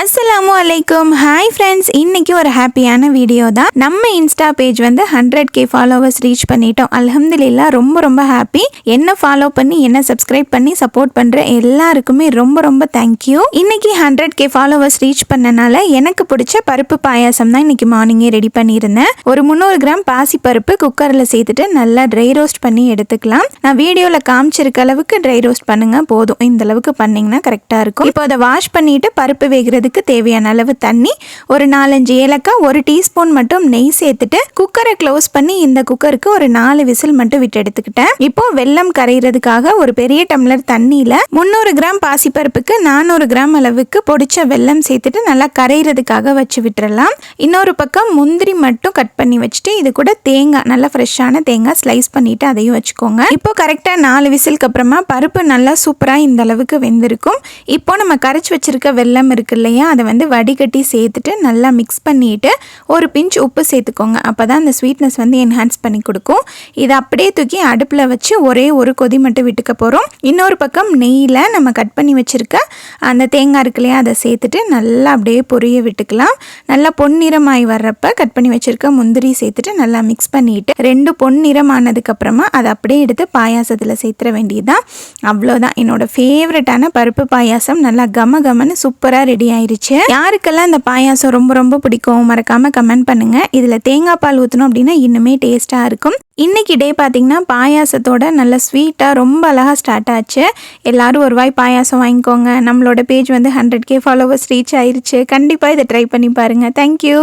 அஸ்ஸலாமு அலைக்கும் hi friends இன்னைக்கு ஒரு ஹாப்பியான வீடியோ தான். நம்ம இன்ஸ்டா பேஜ் வந்து ஹண்ட்ரட் கே ஃபாலோவர்ஸ் ரீச் பண்ணிட்டோம். அலமதுல்லா ரொம்ப ரொம்ப ஹாப்பி என்ன ஃபாலோ பண்ணி என்ன சப்ஸ்கிரைப் பண்ணி சப்போர்ட் பண்ணுற எல்லாருக்குமே ரொம்ப ரொம்ப தேங்க்யூ இன்னைக்கு ஹண்ட்ரட் கே ஃபாலோவர்ஸ் ரீச் பண்ணனால எனக்கு பிடிச்ச பருப்பு பாயாசம் தான் இன்னைக்கு மார்னிங்கே ரெடி பண்ணியிருந்தேன். ஒரு முந்நூறு கிராம் பாசி பருப்பு குக்கரில் சேர்த்துட்டு நல்லா ட்ரை ரோஸ்ட் பண்ணி எடுத்துக்கலாம். நான் வீடியோவில் காமிச்சிருக்க அளவுக்கு ட்ரை ரோஸ்ட் பண்ணுங்க போதும். இந்த அளவுக்கு பண்ணிங்கன்னா கரெக்டாக இருக்கும். இப்போ அதை வாஷ் பண்ணிட்டு பருப்பு அதுக்கு தேவையான அளவு தண்ணி ஒரு நாலஞ்சு ஏலக்காய் ஒரு டீஸ்பூன் மட்டும் நெய் சேர்த்துட்டு குக்கரை க்ளோஸ் பண்ணி இந்த குக்கருக்கு ஒரு நாலு விசில் மட்டும் விட்டு எடுத்துக்கிட்டேன். இப்போ வெல்லம் கரைகிறதுக்காக ஒரு பெரிய டம்ளர் தண்ணியில் முந்நூறு கிராம் பாசிப்பருப்புக்கு நானூறு கிராம் அளவுக்கு பொடிச்ச வெல்லம் சேர்த்துட்டு நல்லா கரைகிறதுக்காக வச்சு விட்டுறலாம். இன்னொரு பக்கம் முந்திரி மட்டும் கட் பண்ணி வச்சுட்டு இது கூட தேங்காய் நல்லா ஃப்ரெஷ்ஷான தேங்காய் ஸ்லைஸ் பண்ணிட்டு அதையும் வச்சுக்கோங்க. இப்போ கரெக்டாக நாலு விசிலுக்கு அப்புறமா பருப்பு நல்லா சூப்பராக இந்த அளவுக்கு வெந்திருக்கும். இப்போ நம்ம கரைச்சி வச்சிருக்க வெல்லம் இருக்கு இல்லையா அதை வந்து வடிகட்டி சேர்த்துட்டு நல்லா மிக்ஸ் பண்ணிட்டு ஒரு பிஞ்ச் உப்பு சேர்த்துக்கோங்க. அப்போ தான் அந்த ஸ்வீட்னஸ் வந்து என்ஹான்ஸ் பண்ணி கொடுக்கும். இதை அப்படியே தூக்கி அடுப்பில் வச்சு ஒரே ஒரு கொதி மட்டும் விட்டுக்க போகிறோம் இன்னொரு பக்கம் நெய்யில் நம்ம கட் பண்ணி வச்சுருக்க அந்த தேங்காய் இருக்கு இல்லையா அதை சேர்த்துட்டு நல்லா அப்படியே பொரிய விட்டுக்கலாம். நல்லா பொன்னிறமாய் வர்றப்ப கட் பண்ணி வச்சுருக்க முந்திரி சேர்த்துட்டு நல்லா மிக்ஸ் பண்ணிட்டு ரெண்டு பொன்னிறம் ஆனதுக்கப்புறமா அதை அப்படியே எடுத்து பாயாசத்தில் சேர்த்துற வேண்டியதுதான். அவ்வளோதான் என்னோட ஃபேவரட்டான பருப்பு பாயாசம். நல்லா கம கமன்னு சூப்பராக ரெடி ஆயிடுச்சு. யாருக்கெல்லாம் இந்த பாயாசம் ரொம்ப ரொம்ப பிடிக்கும் மறக்காம கமெண்ட் பண்ணுங்க. இதில் தேங்காய் பால் ஊற்றணும் அப்படின்னா இன்னுமே டேஸ்ட்டாக இருக்கும். இன்னைக்கு டே பார்த்தீங்கன்னா பாயாசத்தோட நல்ல ஸ்வீட்டாக ரொம்ப அழகாக ஸ்டார்ட் ஆச்சு. எல்லாரும் ஒரு வாய் பாயாசம் வாங்கிக்கோங்க. நம்மளோட பேஜ் வந்து ஹண்ட்ரட் கே ஃபாலோவர்ஸ் ரீச் ஆயிருச்சு. கண்டிப்பாக இதை ட்ரை பண்ணி பாருங்கள் தேங்க்யூ